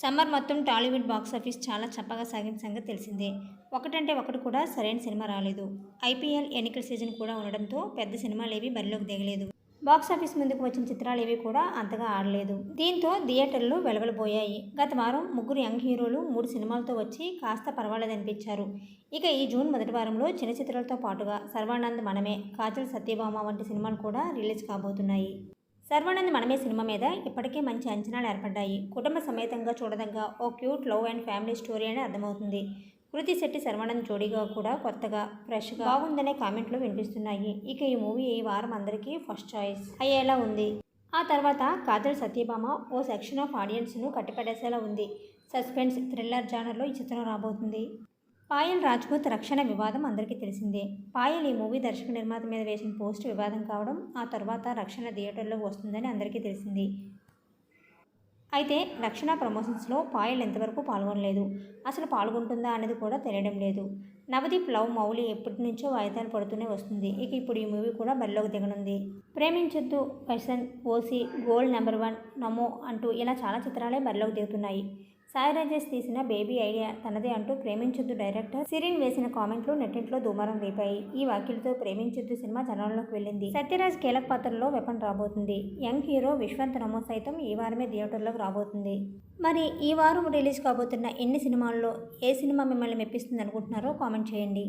Summer మొత్తం Tollywood box office చాలా చప్పగా సాగిన సంగతి తెలిసిందే. ఒకటంటే ఒకటి కూడా సరైన సినిమా రాలేదు. ఐపీఎల్ ఎన్నికల సీజన్ కూడా ఉండడంతో పెద్ద సినిమాలేవి బరిలోకి దిగలేదు. బాక్స్ ఆఫీస్ ముందుకు వచ్చిన చిత్రాలేవి కూడా అంతగా ఆడలేదు. దీంతో థియేటర్లు వెలవలబోయాయి. గత వారం ముగ్గురు యంగ్ హీరోలు మూడు సినిమాలతో వచ్చి కాస్త పర్వాలేదనిపించారు. ఇక ఈ జూన్ మొదటి వారంలో చిన్న చిత్రాలతో పాటుగా సర్వానంద్ మనమే కాజల్ సత్యభామ వంటి సినిమాలు కూడా రిలీజ్ కాబోతున్నాయి. శర్వానంద్ మనమే సినిమా మీద ఇప్పటికే మంచి అంచనాలు ఏర్పడ్డాయి. కుటుంబ సమేతంగా చూడదగ్గ ఓ cute love and family story అని అర్థమవుతుంది. కృతి శెట్టి శర్వానంద్ జోడీగా కూడా కొత్తగా ఫ్రెష్గా బాగుందనే కామెంట్లు వినిపిస్తున్నాయి. ఇక ఈ మూవీ ఈ వారం అందరికీ ఫస్ట్ చాయిస్ అయ్యేలా ఉంది. ఆ తర్వాత కాజల్ సత్యభామ ఓ సెక్షన్ ఆఫ్ ఆడియన్స్ను కట్టిపడేసేలా ఉంది. సస్పెన్స్ థ్రిల్లర్ జానర్లో ఈ చిత్రం రాబోతుంది. పాయల్ రాజ్పూత్ రక్షణ వివాదం అందరికీ తెలిసిందే. పాయల్ ఈ మూవీ దర్శక నిర్మాత మీద వేసిన పోస్ట్ వివాదం కావడం ఆ తర్వాత రక్షణ థియేటర్లో వస్తుందని అందరికీ తెలిసింది. అయితే రక్షణ ప్రమోషన్స్లో పాయల్ ఎంతవరకు పాల్గొనలేదు. అసలు పాల్గొంటుందా అనేది కూడా తెలియడం లేదు. నవదీప్ లవ్ మౌలి ఎప్పటి నుంచో వాయిదాలు పడుతూనే వస్తుంది. ఇక ఇప్పుడు ఈ మూవీ కూడా బరిలోకి దిగనుంది. ప్రేమించొద్దు వెసన్ ఓసి గోల్డ్ నెంబర్ వన్ నమో అంటూ ఇలా చాలా చిత్రాలే బరిలోకి దిగుతున్నాయి. సాయి రాజేష్ తీసిన బేబీ ఐడియా తనదే అంటూ ప్రేమించొద్దు డైరెక్టర్. సిరిన్ వేసిన కామెంట్లు నెట్టింట్లో దుమారం రేపాయి. ఈ వ్యాఖ్యలతో ప్రేమించొద్దు సినిమా జనాల్లోకి వెళ్ళింది. సత్యరాజ్ కీలక పాత్రలో వెపన్ రాబోతుంది. యంగ్ హీరో విశ్వంత్ నమో సైతం ఈ వారమే థియేటర్లోకి రాబోతుంది. మరి ఈ వారం రిలీజ్ కాబోతున్న ఎన్ని సినిమాల్లో ఏ సినిమా మిమ్మల్ని మెప్పిస్తుంది అనుకుంటున్నారో కామెంట్ చేయండి.